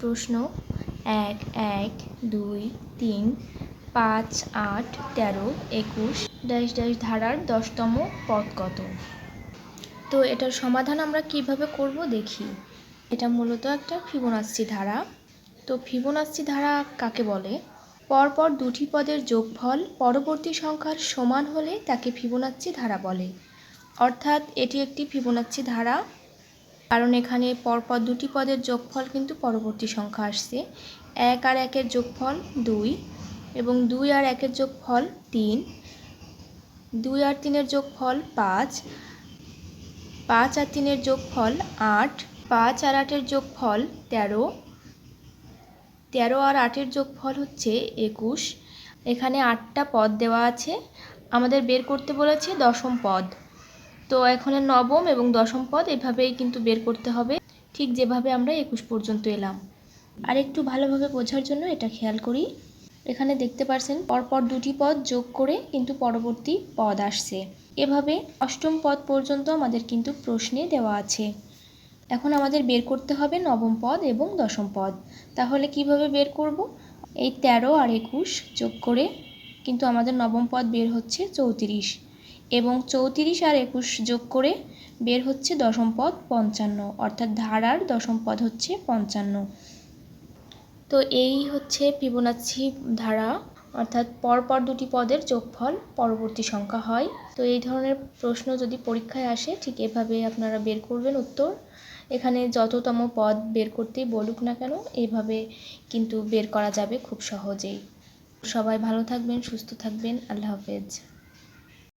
প্রশ্ন এক এক, দুই, তিন, পাঁচ, আট, তেরো, একুশ ড্যাশ ড্যাশ ধারার দশতম পদ কত? তো এটার সমাধান আমরা কীভাবে করব দেখি। এটা মূলত একটা ফিবোনাচ্চি ধারা। তো ফিবোনাচ্চি ধারা কাকে বলে? পরপর দুটি পদের যোগফল পরবর্তী সংখ্যার সমান হলে তাকে ফিবোনাচ্চি ধারা বলে। অর্থাৎ এটি একটি ফিবোনাচ্চি ধারা। কারণ এখানে পরপর দুটি পদের যোগফল কিন্তু পরবর্তী সংখ্যা আসছে। এক আর একের যোগফল দুই এবং দুই আর একের যোগফল তিন। দুই আর তিনের যোগফল পাঁচ। পাঁচ আর তিনের যোগফল আট। পাঁচ আর আটের যোগফল তেরো। তেরো আর আটের যোগফল হচ্ছে একুশ। এখানে আটটা পদ দেওয়া আছে। আমাদের বের করতে বলেছে দশম পদ। তো এখানে নবম এবং দশম পদ এভাবেই কিন্তু বের করতে হবে। ঠিক যেভাবে আমরা একুশ পর্যন্ত এলাম। আর একটু ভালোভাবে বোঝার জন্য এটা খেয়াল করি। এখানে দেখতে পারছেন, পরপর দুটি পদ যোগ করে কিন্তু পরবর্তী পদ আসছে। এভাবে অষ্টম পদ পর্যন্ত আমাদের কিন্তু প্রশ্নে দেওয়া আছে। এখন আমাদের বের করতে হবে নবম পদ এবং দশম পদ। তাহলে কীভাবে বের করব? এই তেরো আর একুশ যোগ করে কিন্তু আমাদের নবম পদ বের হচ্ছে চৌত্রিশ। এবং চৌত্রিশ আর একুশ যোগ করে বের হচ্ছে দশম পদ পঞ্চান্ন, অর্থাৎ ধারার দশম পদ হচ্ছে পঞ্চান্ন। তো এই হচ্ছে ফিবোনাচ্ছি ধারা, অর্থাৎ পরপর দুটি পদের যোগফল পরবর্তী সংখ্যা হয়। তো এই ধরনের প্রশ্ন যদি পরীক্ষায় আসে, ঠিক এভাবে আপনারা বের করবেন উত্তর। এখানে যততম পদ বের করতেই বলুক না কেন, এভাবে কিন্তু বের করা যাবে খুব সহজেই। সবাই ভালো থাকবেন, সুস্থ থাকবেন, আল্লাহ হাফেজ।